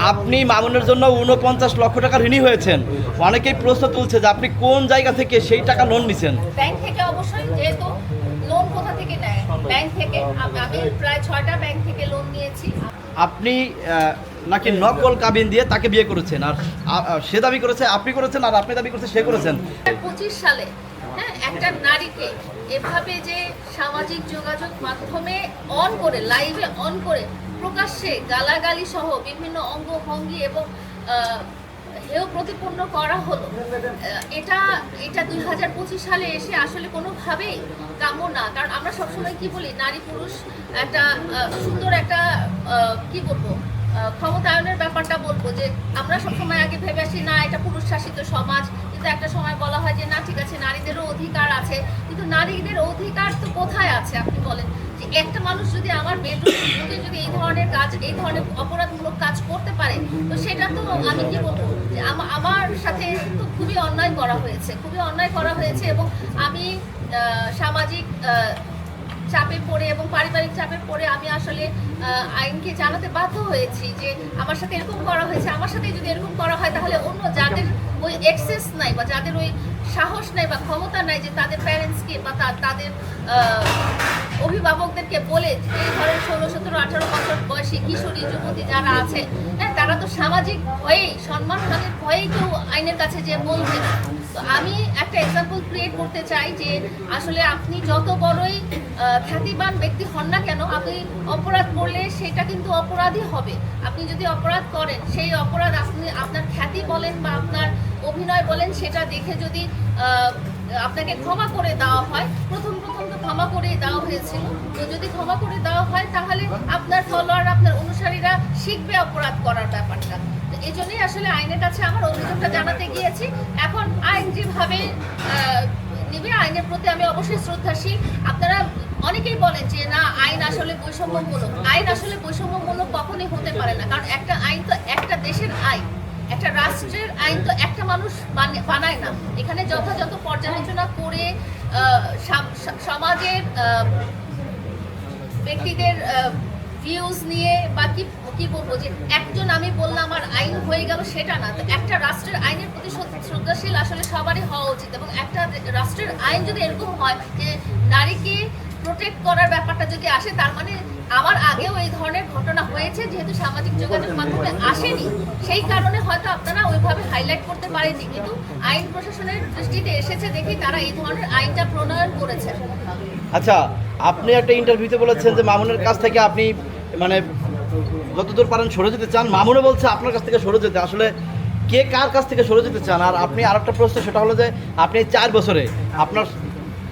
আপনি মামুনের জন্য উনপঞ্চাশ লক্ষ টাকা ঋণী হয়েছেন। অনেকেই প্রশ্ন তুলছে যে আপনি কোন জায়গা থেকে সেই টাকা লোন নিছেন? ব্যাংক থেকে অবশ্যই যেহেতু লোন কোথা থেকে নেয়? ব্যাংক থেকে আমি প্রায় ছয়টা ব্যাংক থেকে লোন নিয়েছি। আপনি আহ, নাকি নকল কাবিন দিয়ে তাকে বিয়ে করেছেন? আর আ- আ, সে দাবি করেছে আপনি করেছেন আর আপনি দাবি করেছে সে করেছেন। পঁচিশ সালে হ্যাঁ একটা নারীকে এভাবে যে সামাজিক যোগাযোগ মাধ্যমে অন করে লাইভে অন করে প্রকাশ্যে গালাগালি সহ বিভিন্ন অঙ্গভঙ্গি এবং হেয় প্রতিপন্ন করা হলো। এটা এটা দুই হাজার পঁচিশ সালে এসে আসলে কোনোভাবেই কাম্য না। কারণ আমরা সবসময় কি বলি, নারী পুরুষ একটা সুন্দর একটা কি বলব ক্ষমতায়নের ব্যাপারটা বলব যে আমরা সবসময় আগে ভেবে আসি, না, এটা পুরুষ শাসিত সমাজ। কিন্তু একটা সময় বলা হয় যে, না, ঠিক আছে, নারীদেরও অধিকার আছে। কিন্তু নারীদের অধিকার তো কোথায় আছে, আপনি বলেন? যে একটা মানুষ যদি আমার বেডরুমে যদি এই ধরনের কাজ, এই ধরনের অপরাধমূলক কাজ করতে পারে, তো সেটা তো আমি কি বলব? যে আমা- আমার সাথে তো খুবই অন্যায় করা হয়েছে, খুবই অন্যায় করা হয়েছে এবং আমি সামাজিক চাপে পড়ে এবং পারিবারিক চাপে পড়ে আমি আসলে আইনকে জানাতে বাধ্য হয়েছি যে আমার সাথে এরকম করা হয়েছে, আমার সাথে যদি এরকম করা হয় তাহলে অন্য যাদের ওই এক্সেস নাই বা যাদের ওই সাহস নাই বা ক্ষমতা নাই যে তাদের প্যারেন্টসকে বা তাদের অভিভাবকদেরকে বলে এই ধরেন ষোলো, সতেরো, আঠারো বছর বয়সী কিশোরী, যুবতী যারা আছে হ্যাঁ তারা তো সামাজিক ভয়েই সম্মানহানির ভয়েই কেউ আইনের কাছে যে বলবে না। তো আমি একটা এক্সাম্পল ক্রিয়েট করতে চাই যে আসলে আপনি যত বড়ই খ্যাতিবান ব্যক্তি হন না কেন, আপনি অপরাধ করলে সেটা কিন্তু অপরাধই হবে। আপনি যদি অপরাধ করেন, সেই অপরাধ আপনি, আপনার খ্যাতি বলেন বা আপনার অভিনয় বলেন, সেটা দেখে যদি আপনাকে ক্ষমা করে দেওয়া হয়, প্রথম ক্ষমা করে দেওয়া হয়েছিল। তো যদি ক্ষমা করে দেওয়া হয়, তাহলে আপনার ফলোয়ার, আপনার অনুসারীরা শিখবে অপরাধ করার ব্যাপারটা। তো এই জন্যই আসলে আইনের কাছে আমার অভিযোগটা জানাতে গিয়েছি। এখন আইন যেভাবে নিবে, আইনের প্রতি আমি অবশ্যই শ্রদ্ধাশীল। আপনারা অনেকেই বলেন যে, না, আইন আসলে বৈষম্যমূলক। আইন আসলে বৈষম্যমূলক কখনোই হতে পারে না। কারণ একটা আইন তো একটা দেশের আইন। একটা রাষ্ট্রের আইন তো একটা মানুষ বানি- বানায় না। এখানে যথাযথ পর্যালোচনা করে সমাজের ব্যক্তিদের ভিউজ নিয়ে বা কি কি বলব যে একজন আমি বললাম আর আইন হয়ে গেল সেটা না। তো একটা রাষ্ট্রের আইনের প্রতি শ্রদ্ধাশীল আসলে সবারই হওয়া উচিত এবং একটা রাষ্ট্রের আইন যদি এরকম হয় যে নারীকে প্রোটেক্ট করার ব্যাপারটা যদি আসে, তার মানে আমার আগেও এই ধরনের ঘটনা হয়েছে, যেহেতু সামাজিক যোগাযোগ মাধ্যমে আসেনি, সেই কারণে হয়তো আপনারা ওইভাবে হাইলাইট করতে পারেননি। কিন্তু আইন প্রশাসনের দৃষ্টিতে এসেছে দেখি তারা এই ধরনের আইনটা প্রণয়ন করেছে আচ্ছা আপনি একটা ইন্টারভিউতে বলেছেন যে মামুনের কাছ থেকে আপনি মানে যতদূর পারেন সরে যেতে চান। মামুনও বলছে আপনার কাছ থেকে সরে যেতে। আসলে কে কার কাছ থেকে সরে যেতে চান? আর আপনি আরেকটা প্রশ্ন, সেটা হলো যে আপনি চার বছরে আপনার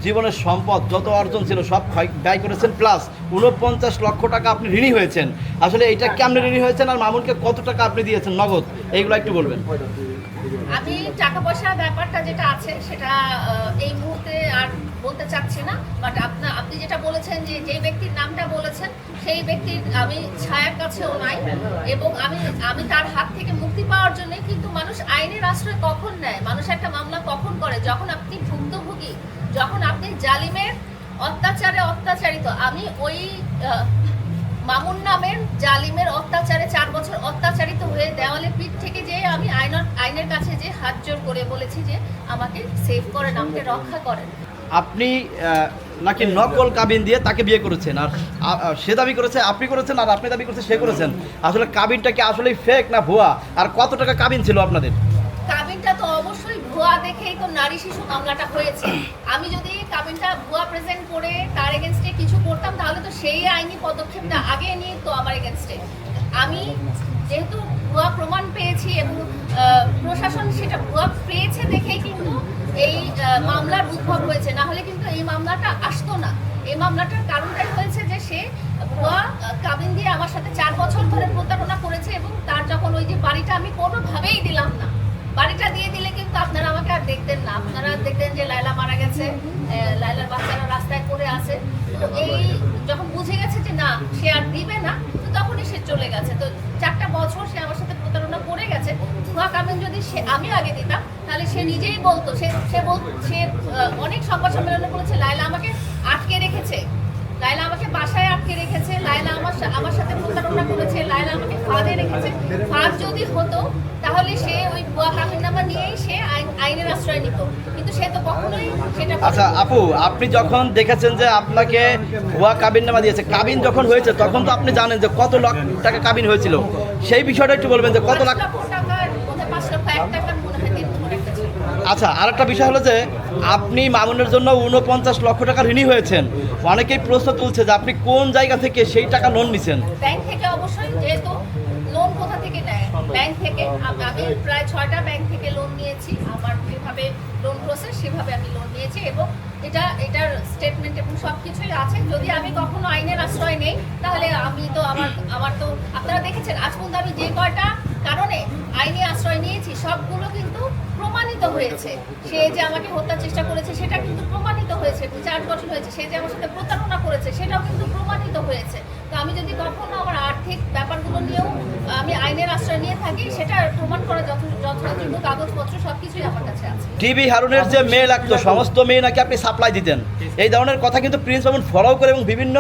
জীবনের সম্পদ, যত অর্জন ছিল সব ব্যয় করেছেন প্লাস উনপঞ্চাশ লক্ষ টাকা আপনি ঋণী হয়েছেন। আসলে এটা কেমন ঋণী হয়েছেন আর মামুনকে কত টাকা আপনি দিয়েছেন নগদ? এইগুলো একটু বলবেন। আমি টাকা পয়সার ব্যাপারটা যেটা আছে সেটা এই মুহূর্তে আর বলতে চাচ্ছি না বাট আপনার আপনি যেটা বলেছেন যে যেই ব্যক্তির নামটা বলেছেন, সেই ব্যক্তির আমি ছায়ার কাছেও নাই এবং আমি আমি তার হাত থেকে মুক্তি পাওয়ার জন্য কিন্তু মানুষ আইনের আশ্রয় কখন নেয়? মানুষ একটা মামলা কখন করে? যখন আপনি যখন আপনি জালিমের অত্যাচারে অত্যাচারিত, আমি ওই মামুন নামের জালিমের অত্যাচারে চার বছর অত্যাচারিত হয়ে দেওয়ালে পিঠ থেকে যে আমি আইনের আইনের কাছে যে হাত জোর করে বলেছি যে আমাকে সেভ করেন, আমাকে রক্ষা করেন। আপনি নাকি নকল কাবিন দিয়ে তাকে বিয়ে করেছেন? আর সে দাবি করেছে, আপনি করেছেন, আর আপনি দাবি করেছে সে করেছেন। আসলে কাবিনটা কি আসলেই ফেক না ভুয়া? আর কত টাকা কাবিন ছিল আপনাদের? ভুয়া দেখেই তো নারী শিশু মামলাটা হয়েছে। আমি যদি কাবিনটা ভুয়া প্রেজেন্ট করে তার এগেনস্টে কিছু করতাম, তাহলে তো সেই আইনি পদক্ষেপটা আগে নিয়ে তো আমার এগেনস্টে আমি যেহেতু ভুয়া প্রমাণ পেয়েছি এবং প্রশাসন সেটা ভুয়া পেয়েছে দেখেই কিন্তু এই মামলার উদ্ভব হয়েছে। না হলে কিন্তু এই মামলাটা আসতো না। এই মামলাটার কারণটাই হয়েছে যে সে ভুয়া কাবিন দিয়ে আমার সাথে চার বছর ধরে প্রতারণা করেছে এবং তার যখন ওই যে বাড়িটা আমি কোনোভাবেই দিলাম না, বাড়িটা দিয়ে দিলে আপনারা আমাকে আর দেখতেন না। আপনারা দেখতেন যে লাইলা মারা গেছে লাইলার বাচ্চারা রাস্তায় পড়ে আছে। তো এই যখন বুঝে গেছে যে না, সে আর দিবে না, তো তখনই সে চলে গেছে। তো চারটা বছর সে আমার সাথে প্রতারণা করে গেছে। ভুয়া কাবিন যদি সে, আমি আগে দিতাম, তাহলে সে নিজেই বলতো। সে সে বল, সে অনেক সংবাদ সম্মেলনে বলেছে লাইলা আমাকে আটকে রেখেছে লাইলা আমাকে বাসায় আটকে আটকে রেখেছে লাইলা আমার সা- আমার সাথে প্রতারণা করেছে লাইলা আমাকে ফাঁদে রেখেছে ফাঁদ যদি হতো তাহলে সে ওই ভুয়া কামিনামা নিয়েই সে আইন- আইনের আশ্রয় নিত কিন্তু সে তো কখনোই সেটা করেনি। আচ্ছা আপু আপনি যখন দেখেছেন যে আপনাকে ভুয়া কাবিন নামা দিয়েছে কাবিন যখন হয়েছে তখন তো আপনি জানেন যে কত লাখ টাকা কাবিন হয়েছিল। সেই বিষয়টা একটু বলবেন যে কত লাখ দিন মনে একটা। আচ্ছা বিষয় হলো যে আপনি মামুনের জন্য উনপঞ্চাশ লক্ষ টাকা ঋণী হয়েছেন। অনেকেই প্রশ্ন তুলছে যে আপনি কোন জায়গা থেকে সেই টাকা লোন নিছেন? ব্যাংক থেকে অবশ্যই যেহেতু লোন কোথা থেকে নেয়? ব্যাংক থেকে আমি প্রায় ছয়টা ব্যাংক থেকে লোন নিয়েছি। আমার যেভাবে লোন প্রসেস সেভাবে আমি লোন নিয়েছি এবং এটা এটার স্টেটমেন্ট এবং সব কিছুই আছে। যদি আমি কখনো আইনের আশ্রয় নেই তাহলে আমি তো আমার আমার তো আপনারা দেখেছেন আজ পর্যন্ত আমি যে কয়টা কারণে আইনে আশ্রয় নিয়েছি সবগুলো কিন্তু প্রমাণিত হয়েছে। সে যে আমাকে হত্যার চেষ্টা করেছে সেটা কিন্তু প্রমাণিত হয়েছে। চার্জ গঠন হয়েছে সে যে আমার সাথে প্রতারণা করেছে সেটাও কিন্তু প্রমাণিত হয়েছে। তো আমি যদি কখনো আমার আর্থিক ব্যাপারগুলো নিয়েও আমি আইনের আশ্রয় নিয়ে থাকি সেটা প্রমাণ করা যথ যথাযোগ্য কাগজপত্র সব কিছুই আমার কাছে আছে। টিভি হারুনের যে মেয়ে লাগতো সমস্ত মেয়ে নাকি আপনি সাপ্লাই দিতেন। এই ধরনের কথা কিন্তু প্রিন্স মামুন ফলো করে এবং বিভিন্ন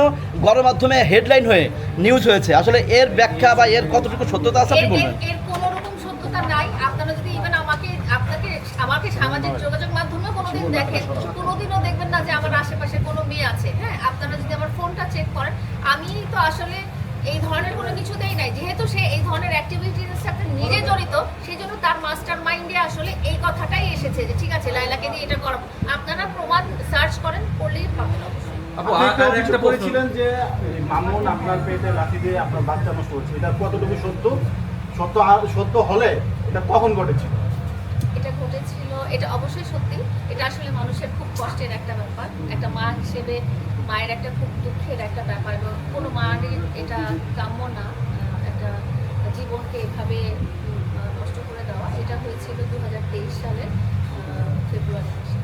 গণমাধ্যমে হেডলাইন হয়ে নিউজ হয়েছে। আসলে এর ব্যাখ্যা বা এর কতটুকু সত্যতা আছে আপনি বলবেন? এর কোনো রকম সত্যতা নাই আপনারা যদি ইভেন আমাকে আপনাকে আমাকে সামাজিক যোগাযোগ মাধ্যমে কোনোদিন দেখেন কোনোদিনও দেখবেন না যে আমার আশেপাশে কোনো মেয়ে আছে। হ্যাঁ আপনারা যদি আমার ফোনটা চেক করেন আমি তো আসলে এই ধরনের কোনো কিছু দেই নাই। যেহেতু সে এই ধরনের অ্যাক্টিভিটির সাথে নিজে জড়িত সেই জন্য তার মাস্টার মাইন্ডে আসলে এই কথাটাই এসেছে যে ঠিক আছে লাইলাকে দিয়ে এটা করাবো। আপনারা প্রমাণ সার্চ করেন করলেই পাবেন অবশ্যই। আপু আপনি আর একটা আর অভিযোগ একটা প্রশ্ন। করেছিলেন যে মামুন আপনার পেটে লাঠি দিয়ে আপনার বাচ্চা নষ্ট করছে। এটা কতটুকু সত্য? সত্য সত্য হলে এটা কখন ঘটেছিল? এটা অবশ্যই সত্যি, এটা আসলে মানুষের খুব কষ্টের একটা ব্যাপার। একটা মা হিসেবে মায়ের একটা খুব দুঃখের একটা ব্যাপার, এবং কোনো মায়ের এটা কাম্য না একটা জীবনকে এভাবে নষ্ট করে দেওয়া। এটা হয়েছিল দু হাজার তেইশ সালের ফেব্রুয়ারি মাসে।